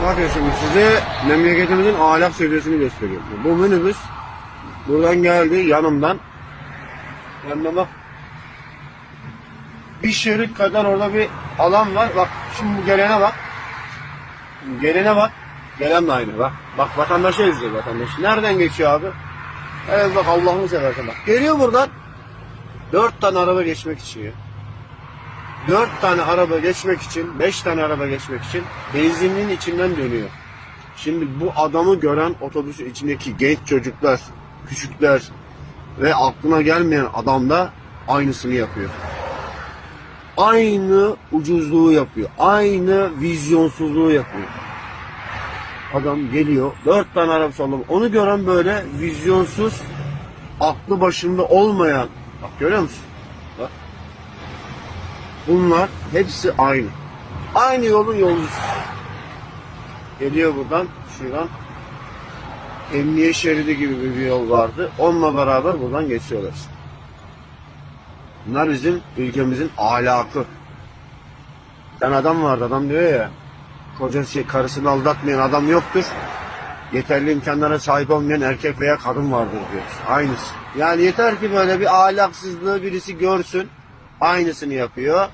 Şimdi size memleketimizin ahlak seviyesini gösteriyorum. Bu minibüs buradan geldi yanımdan. Yanına bak. Bir şerit kadar orada bir alan var. Bak şimdi bu gelene bak. Gelene bak. Gelen de aynı bak. Bak vatandaşı izliyor vatandaş. Nereden geçiyor abi? Evet bak Allah'ını seversen bak. Geliyor buradan. Dört tane araba geçmek için ya. Dört tane araba geçmek için, beş tane araba geçmek için benzinliğin içinden dönüyor. Şimdi bu adamı gören otobüsün içindeki genç çocuklar, küçükler ve aklına gelmeyen adam da aynısını yapıyor. Aynı ucuzluğu yapıyor. Aynı vizyonsuzluğu yapıyor. Adam geliyor, dört tane araba sallama. Onu gören böyle vizyonsuz, aklı başında olmayan, bak görüyor musun? Bak. Bunlar hepsi aynı. Aynı yolun yolcusu. Geliyor buradan, şuradan. Emniyet şeridi gibi bir yol vardı. Onunla beraber buradan geçiyorlar. Bunlar bizim ülkemizin ahlakı. Sen adam vardı, adam diyor ya, kocası şey, karısını aldatmayan adam yoktur. Yeterli imkanlara sahip olmayan erkek veya kadın vardır diyor. Aynısı. Yani yeter ki böyle bir ahlaksızlığı birisi görsün. Aynısını yapıyor.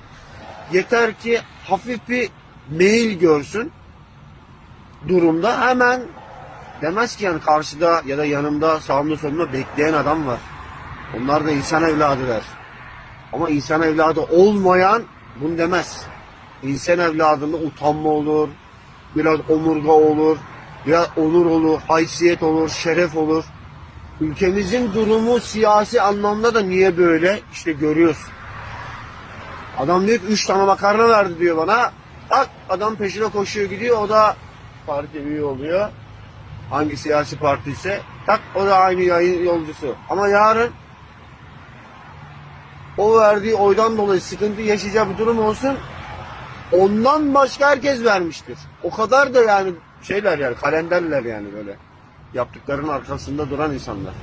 Yeter ki hafif bir mail görsün durumda hemen demez ki yani karşıda ya da yanımda sağımda solumda bekleyen adam var. Onlar da insan evladı der. Ama insan evladı olmayan bunu demez. İnsan evladında utanma olur, biraz omurga olur, biraz onur olur, haysiyet olur, şeref olur. Ülkemizin durumu siyasi anlamda da niye böyle? İşte görüyorsun. Adam diyor ki üç tane makarna verdi diyor bana. Bak adam peşine koşuyor gidiyor o da parti üye oluyor. Hangi siyasi parti ise tak o da aynı yayın yolcusu. Ama yarın o verdiği oydan dolayı sıkıntı yaşayacağı bir durum olsun. Ondan başka herkes vermiştir. O kadar da yani şeyler yani kalenderler yani böyle. Yaptıklarının arkasında duran insanlar.